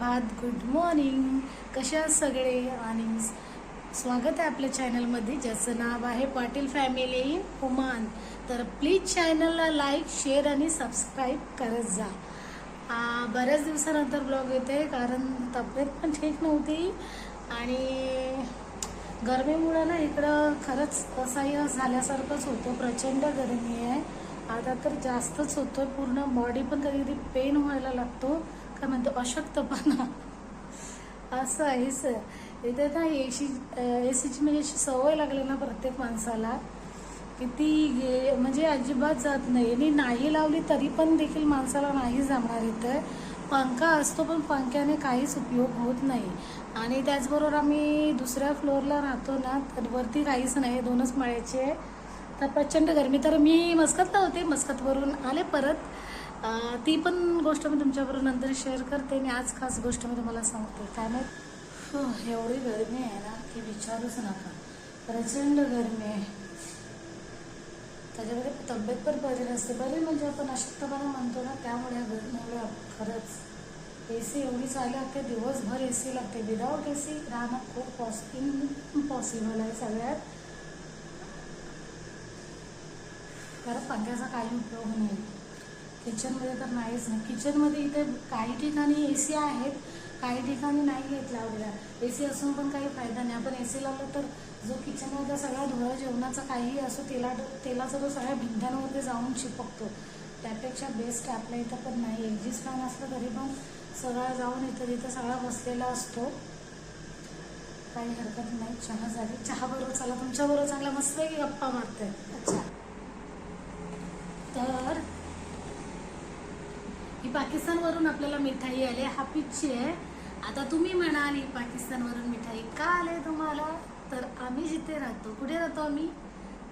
प्रभात good morning कशा सगळे? आणि स्वागत आहे आपल्या चॅनलमध्ये ज्याचं नाव आहे पाटील फॅमिली इन ओमान तर प्लीज चॅनलला लाईक शेअर आणि सबस्क्राईब करत जा. बऱ्याच दिवसानंतर ब्लॉग येते कारण तब्येत पण ठीक नव्हती. आणि गरमीमुळं ना इकडं खरंच असह्य झाल्यासारखंच होतं. प्रचंड गरमी आहे. आता तर जास्तच होतं पूर्ण बॉडी पण कधी कधी पेन व्हायला लागतो. काय म्हणतो अशक्तपणा. असं आहे सर. इथे ना एसी ए सीची म्हणजे अशी सवय लागली ना प्रत्येक माणसाला की ती गे म्हणजे अजिबात जात नाही. आणि नाही लावली तरी पण देखील माणसाला नाही जमणार इथं. पंखा असतो पण पंख्याने काहीच उपयोग होत नाही. आणि त्याचबरोबर आम्ही दुसऱ्या फ्लोअरला राहतो ना तर वरती काहीच नाही दोनच माळ्याचे. तर प्रचंड गरमी. तर मी मस्कतला होते मस्कतवरून आले परत. ती पण गोष्ट मी तुमच्याबरोबर नंतर शेअर करते. आणि आज खास गोष्ट मी तुम्हाला सांगते. काय माहीत? एवढी गरमी आहे ना की विचारूच नका. प्रचंड गरमी आहे. त्याच्यामध्ये तब्येत पण बरी नसते. बरी म्हणजे आपण अशक्तपणा म्हणतो ना त्यामुळे या गरमीमुळे खरंच ए सी एवढी चालू लागते दिवसभर ए सी लागते. विदाऊट ए सी राहणं खूप पॉस इम्पॉसिबल आहे सगळ्यात. कारण पंख्याचा काही उपयोग नाही. किचनमध्ये तर नाहीच नाही किचनमध्ये इथे काही ठिकाणी ए सी आहेत काही ठिकाणी नाही आहेत लावलेल्या. ए सी असून पण काही फायदा नाही. आपण ए सी लावलं तर जो किचनमध्ये सगळा धुळा जेवणाचा काहीही असो तेला तेलाचा तो सगळ्या भिंत्यांवरती जाऊन चिपकतो. त्यापेक्षा बेस्ट आपल्या इथं पण नाही. एक्झिस्ट फॅन असलं तरी पण सगळा जाऊन इथं तिथं सगळा बसलेला असतो. काही हरकत नाही. चहा झाली. चहा बरोबर चला. तुमच्याबरोबर चांगला मस्त की गप्पा मारते अच्छा तर ही पाकिस्तानवरून आपल्याला मिठाई आली हापीची आहे. आता तुम्ही म्हणाल ही पाकिस्तानवरून मिठाई का आले तुम्हाला? तर आम्ही जिथे राहतो कुठे राहतो आम्ही?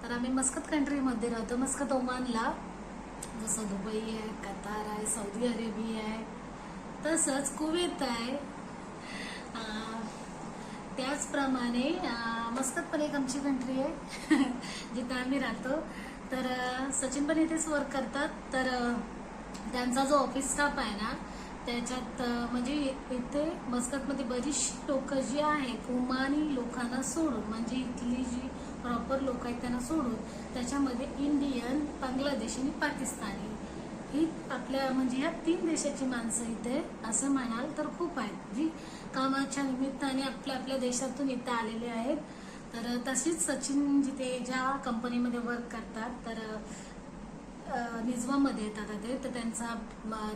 तर आम्ही मस्कत कंट्रीमध्ये राहतो. मस्कत ओमानला. जसं दुबई आहे कतार आहे सौदी अरेबिया आहे. तसंच कुवेत आहे. त्याचप्रमाणे मस्कत पण एक आमची कंट्री आहे. जिथे आम्ही राहतो. तर सचिन पण इथेच वर्क करतात. तर त्यांचा जो ऑफिस स्टाफ आहे ना त्याच्यात म्हणजे इथे मस्कतमध्ये बरीचशी लोकं जी आहेत ओमानी लोकांना सोडून म्हणजे इथली जी प्रॉपर लोक आहेत त्यांना सोडून त्याच्यामध्ये इंडियन बांगलादेश आणि पाकिस्तानी ही आपल्या म्हणजे ह्या तीन देशाची माणसं इथे असं म्हणाल तर खूप आहेत. जी कामाच्या निमित्ताने आपल्या आपल्या देशातून इथे आलेले आहेत. तर तशीच सचिन जिथे ज्या कंपनीमध्ये वर्क करतात तर अ, निजवामध्ये येतात ते. तर त्यांचा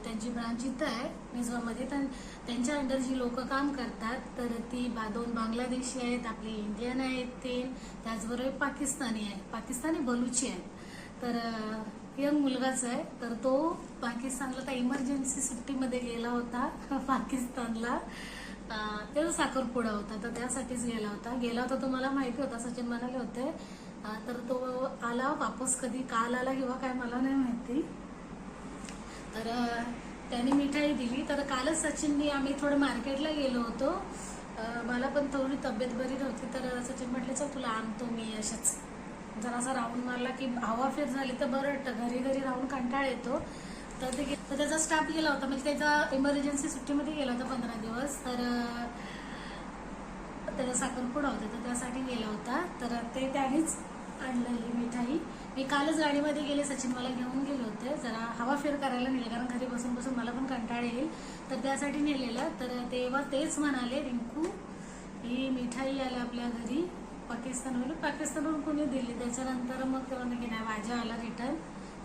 त्यांची ब्रांच इथं आहे निजवामध्ये. तर त्यांच्या अंडर जी लोक काम करतात तर ती बा दोन बांगलादेशी आहेत आपली इंडियन आहेत तीन. त्याचबरोबर पाकिस्तानी आहेत पाकिस्तानी बलुची आहेत. तर यंग मुलगाच आहे. तर तो पाकिस्तानला त्या इमर्जन्सी सुट्टीमध्ये गेला होता पाकिस्तानला. त्याचा साखरपुडा होता तर त्यासाठीच गेला होता. गेला होता तुम्हाला माहिती होता सचिन म्हणाले होते तर तो आला वापस कधी? काल आला किंवा काय मला नाही माहिती. तर त्याने मिठाई दिली. तर कालच सचिननी आम्ही थोडं मार्केटला गेलो होतो. मला पण थोडी तब्येत बरी नव्हती. तर सचिन म्हटले चल तुला आणतो मी अशाच. जरासा राऊंड मारला की हवा फेर झाली तर बरं वाटतं. घरी घरी राहून कंटाळ येतो. तर ते तर त्याचा स्टाफ गेला होता. म्हणजे त्याचा इमर्जन्सी सुट्टीमध्ये गेला होता पंधरा दिवस. तर त्याला साखरपुडा होता तर त्यासाठी गेला होता. तर ते त्यानेच आणलं ही मिठाई. मी कालच गाडीमध्ये गेले सचिन मला घेऊन गेले होते. जरा हवा फेर करायला नेले कारण घरी बसून बसून मला पण कंटाळ येईल. तर त्यासाठी नेलेलं. तर तेव्हा तेच म्हणाले रिंकू ही मिठाई आली आपल्या घरी. पाकिस्तानवरून पाकिस्तानवरून कोणी दिली? त्याच्यानंतर मग ते म्हणलं की नाही माझ्या आला रिटर्न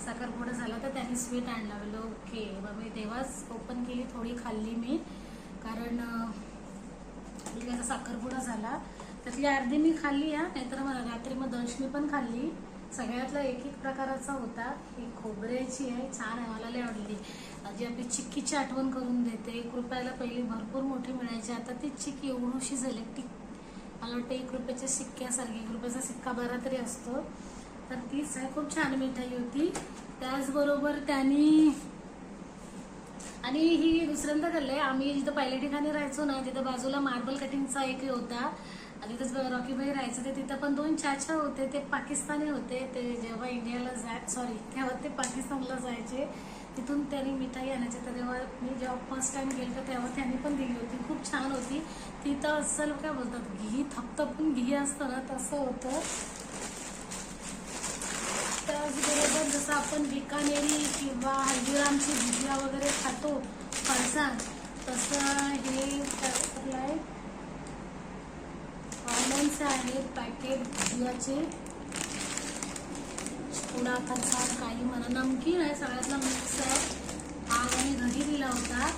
साखरपुडा झाला तर त्यांनी स्वीट आणला. ओके मग मी तेव्हाच ओपन केली थोडी खाल्ली मी. कारण त्याचा साखरपुडा झाला. त्यातली अर्धी मी खाल्ली हा. नाहीतर मला रात्री मग दशमी पण खाल्ली. सगळ्यातला एक एक प्रकाराचा होता. ही खोबऱ्याची आहे. छान आहे. मला लय आवडली. जी आपली चिक्कीची आठवण करून देते. एक रुपयाला पहिली भरपूर मोठी मिळायची. आता ती चिक्की एवढीशी झाली टिक मला वाटतं एक रुपयाच्या सिक्क्यासारखी. एक रुपयाचा सिक्का बरा तरी असतो. तर तीच आहे. खूप छान मिठाई होती. त्याचबरोबर त्यांनी आणि ही दुसऱ्यांदा खाल्लंय आम्ही जिथं पहिल्या ठिकाणी राहायचो ना तिथं बाजूला मार्बल कटिंगचा एक होता. आणि तिथंच रॉकीबाई राहायचं ते तिथं पण दोन चाचा होते ते पाकिस्तानी होते. ते जेव्हा इंडियाला जाय सॉरी तेव्हा ते पाकिस्तानला जायचे. तिथून त्यांनी मिठाई आणायची. तर तेव्हा मी जेव्हा फर्स्ट टाइम गेलो तर तेव्हा त्यांनी पण दिली होती. खूप छान होती. तिथं असं असल काय बोलतात घी थपथपून घी असतं ना तसं होतं त्याचबरोबर जसं आपण किंवा हल्दीरामची भुजिया वगैरे खातो फरसाण तसं हे त्यातलं आहे. ऑनलाईनचे आहे पॅकेट भुजियाचे. पुडा फरसाण काही म्हणा नमकीन आहे सगळ्यातला मिक्स हा त्यांनी घरी दिला होता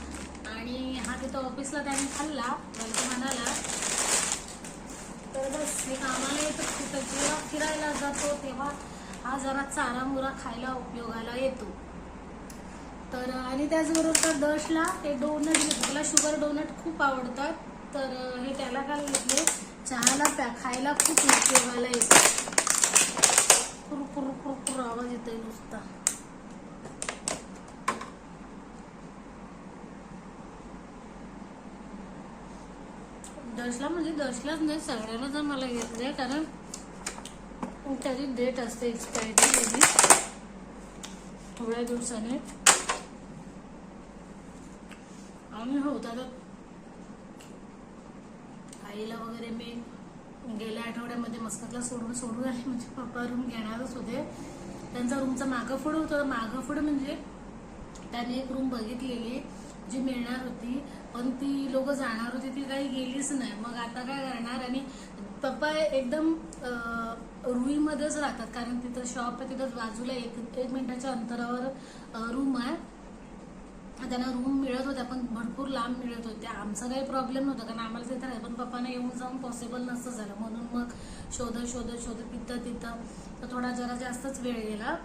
आणि हा तिथं ऑफिसला त्याने खाल्ला तो म्हणाला. तर बस हे कामाला येतं कुठं जेव्हा फिरायला जातो तेव्हा हा जरा चारा मुरा खायला उपयोगाला येतो. तर आणि त्याचबरोबर तर दशला हे डोनट घेतले त्याला शुगर डोनट खूप आवडतात. तर हे त्याला काय घेतले चहाला प्या खायला खूप उपयोगाला येतो. कुर कुर कुर आवाज येतोय नुसता. दशला म्हणजे दशलाच नाही सगळ्याला जर मला घेतलंय कारण त्याची डेट असते एक्सपायरी त्याची थोड्या दिवसाने. आणि हो आता आईला वगैरे मी गेल्या आठवड्यामध्ये मस्कतला सोडून सोडून आले. म्हणजे पप्पा रूम घेणारच होते. त्यांचा रूमचा मागं फुड होतं. मागं पुढं म्हणजे त्याने एक रूम बघितलेली जी मिळणार होती. पण ती लोक जाणार होती ती काही गेलीच नाही. मग आता काय करणार? आणि पप्पा एकदम रुईमध्येच राहतात कारण तिथं शॉप आहे तिथं बाजूला एक एक मिनिटाच्या अंतरावर रूम आहे. त्यांना रूम मिळत होत्या पण भरपूर लांब मिळत होत्या आमचा काही प्रॉब्लेम नव्हता कारण आम्हाला तिथं राहायचं. पण पप्पांना येऊन जाऊन पॉसिबल नसतं झालं. म्हणून मग शोधत शोधत शोधत तिथं तिथं. तर थोडा जरा जास्तच वेळ गेला.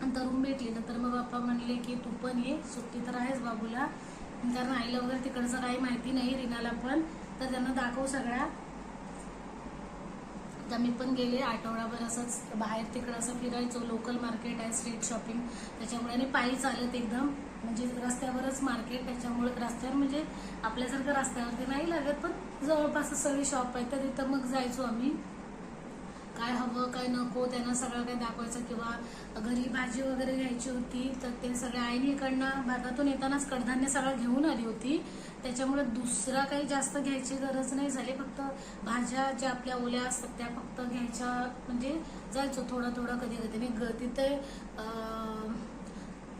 नंतर रूम भेटली. नंतर मग पप्पा म्हणले की तू पण ये. सुट्टी तर आहेस बाबूला. कारण आईला वगैरे तिकडचं काही माहिती नाही रिनाला पण. तर त्यांना दाखव सगळ्या. तर मी पण गेले आठवडाभर असंच बाहेर तिकडं असं फिरायचो. लोकल मार्केट आहे स्ट्रीट शॉपिंग त्याच्यामुळे आणि पायी चालत एकदम. म्हणजे रस्त्यावरच मार्केट त्याच्यामुळे रस्त्यावर म्हणजे आपल्यासारखं रस्त्यावरती नाही लागत पण जवळपास सगळी शॉप आहे तर तिथं मग जायचो आम्ही. काय हवं काय नको त्यांना सगळं काही दाखवायचं किंवा घरी भाजी वगैरे घ्यायची होती तर ते सगळ्या आईने इकडनं भागातून येतानाच कडधान्य सगळं घेऊन आली होती. त्याच्यामुळे दुसरा काही जास्त घ्यायची गरज नाही झाली फक्त भाज्या ज्या आपल्या ओल्या असतात त्या फक्त घ्यायच्या म्हणजे जायचो थोडं थोडं कधी कधी. मी ग- तिथे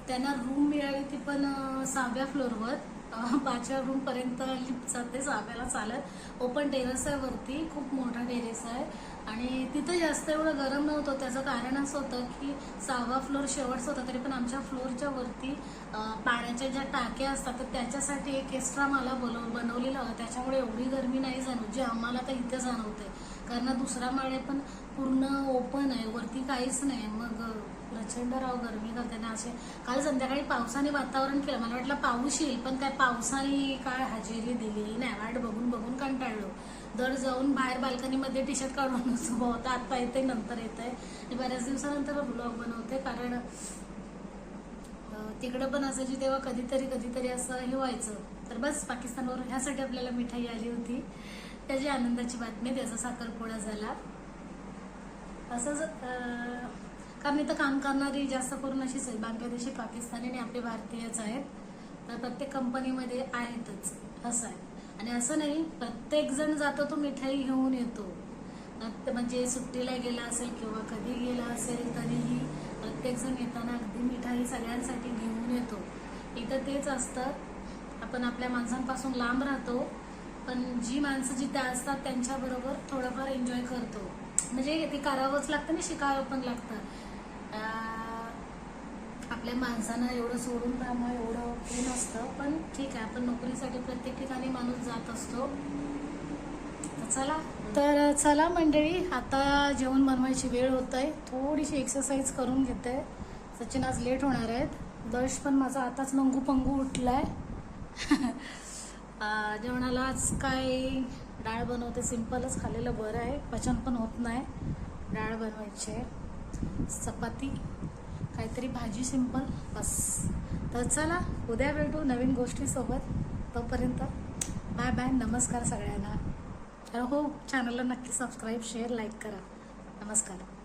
त्यांना रूम मिळाली ती पण सहाव्या फ्लोअरवर पाचव्या रूम पर्यंत लिफ्ट जाते सहाव्याला चालत. ओपन टेरेस आहे वरती खूप मोठा टेरेस आहे. आणि तिथं जास्त एवढं गरम नव्हतं त्याचं कारण असं होतं की सहावा फ्लोअर शेवटचा होता तरी पण आमच्या फ्लोअरच्या वरती पाण्याच्या ज्या टाक्या असतात तर त्याच्यासाठी एक एक्स्ट्रा मला बनव बनवलेला होता. त्याच्यामुळे एवढी गरमी नाही जाणवत जी आम्हाला तर इथे जाणवते कारण दुसरा माळे पण पूर्ण ओपन आहे वरती काहीच नाही. मग प्रचंड राव गरमी करते ना असे काल संध्याकाळी पावसाने वातावरण केलं. मला वाटलं पाऊस येईल पण काय पावसाने काय हजेरी दिली नाही. वाट बघून बघून कंटाळलो. दर जाऊन बाहेर बाल्कनीमध्ये टी शर्ट काढून उभं होतं आता येते नंतर येत आहे बऱ्याच दिवसानंतर ब्लॉग बनवते कारण तिकडं पण असायची तेव्हा कधीतरी कधीतरी असं हे व्हायचं. तर बस पाकिस्तानवर ह्यासाठी आपल्याला मिठाई आली होती. त्याची आनंदाची बातमी त्याचा साखरपोळा झाला. असंच अं, कारण इथं काम करणारी जास्त करून अशीच आहे बांगलादेशी पाकिस्तानी आणि आपले भारतीयच आहेत. तर प्रत्येक कंपनीमध्ये आहेतच. असं आहे. आणि असं नाही प्रत्येक जण जातो तो मिठाई घेऊन येतो. म्हणजे सुट्टीला गेला असेल किंवा कधी गेला असेल तरीही प्रत्येक जण येताना अगदी मिठाई सगळ्यांसाठी घेऊन येतो. इथं तेच असतं. आपण आपल्या माणसांपासून लांब राहतो पण जी माणसं जिथे असतात त्यांच्याबरोबर थोडंफार एन्जॉय करतो. म्हणजे ते करावंच लागतं आणि शिकावं पण लागतं. आपल्या माणसांना एवढं सोडून राहणं एवढं हे नसतं. पण ठीक आहे आपण नोकरीसाठी प्रत्येक ठिकाणी माणूस जात असतो. चला. तर चला मंडळी आता जेवण बनवायची वेळ होत आहे थोडीशी एक्सरसाइज करून घेते. सचिन आज लेट होणार आहेत. दश पण माझा आताच नंगू पंगू उठलाय. आहे जेवणाला आज काय डाळ बनवते? सिम्पलच खाल्लेलं बरं आहे. पचन पण होत नाही. डाळ बनवायची आहे. चपाती. काहीतरी भाजी सिंपल बस. तर चला उद्या भेटू नवीन गोष्टीसोबत. तोपर्यंत बाय बाय नमस्कार सगळ्यांना. तर हो चॅनलला नक्की सबस्क्राईब शेअर लाईक करा. नमस्कार.